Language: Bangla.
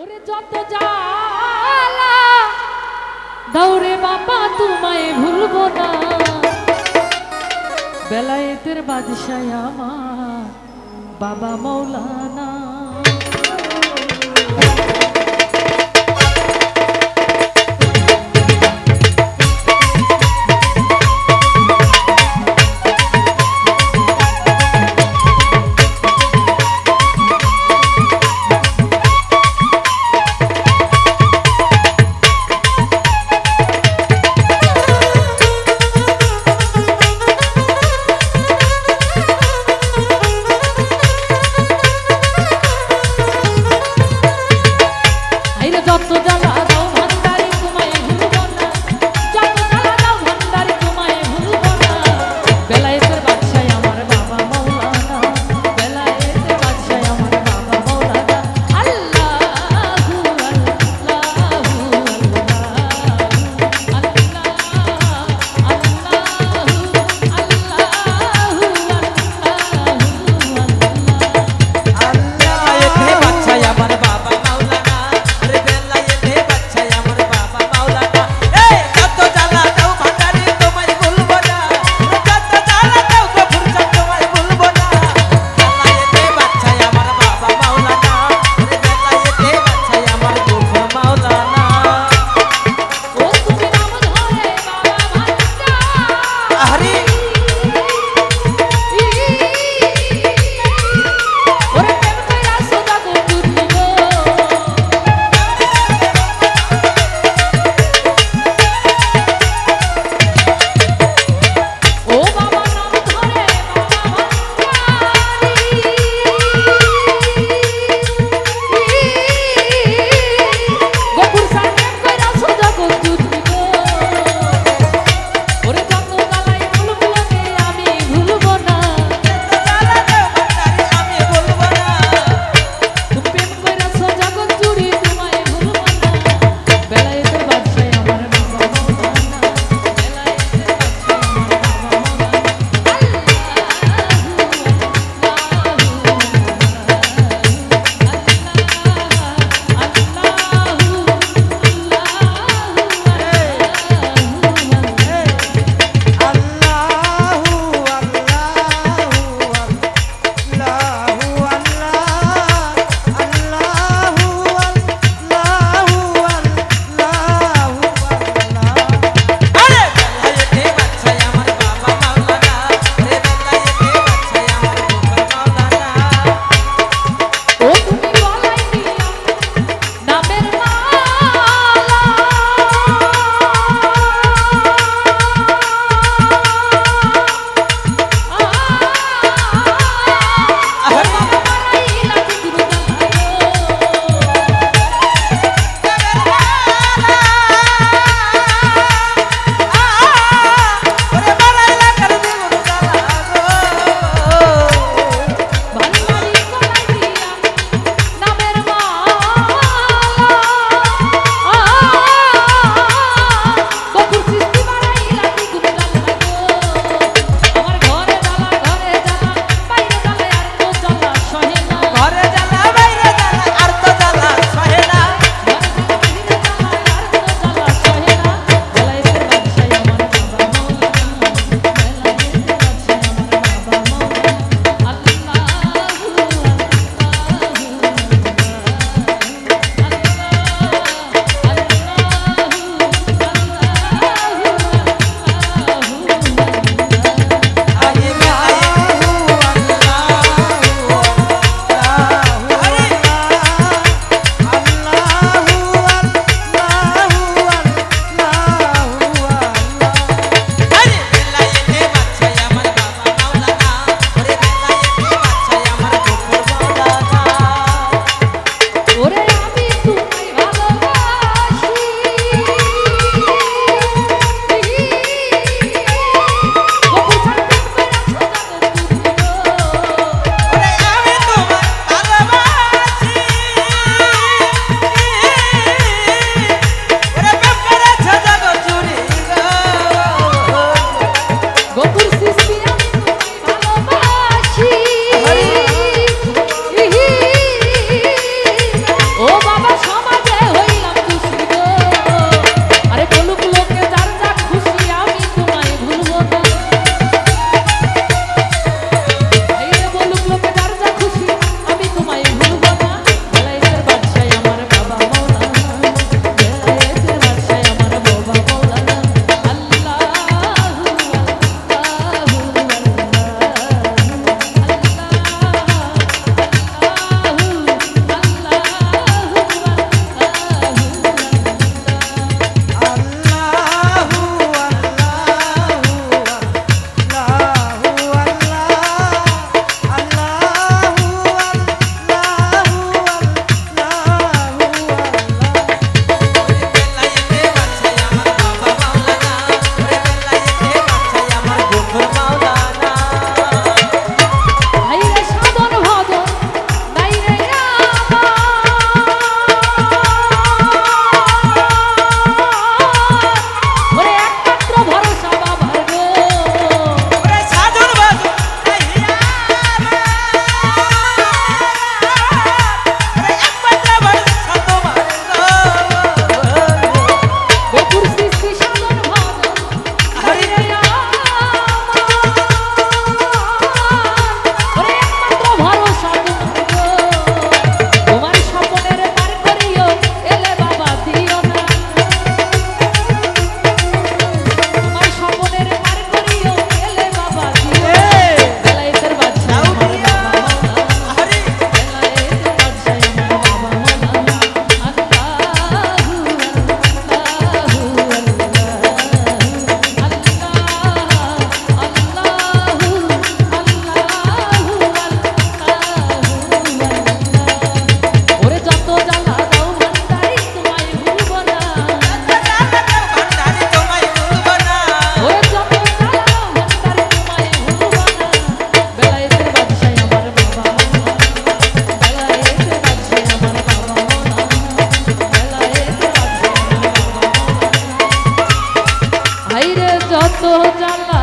ওরে যত জালা দৌড়ে বাবা তোমায় ভুলবো না। বেলায়েতের বাদশাহ আমার বাবা মৌলানা যত জ্বালা বাইরে যত জ্বালা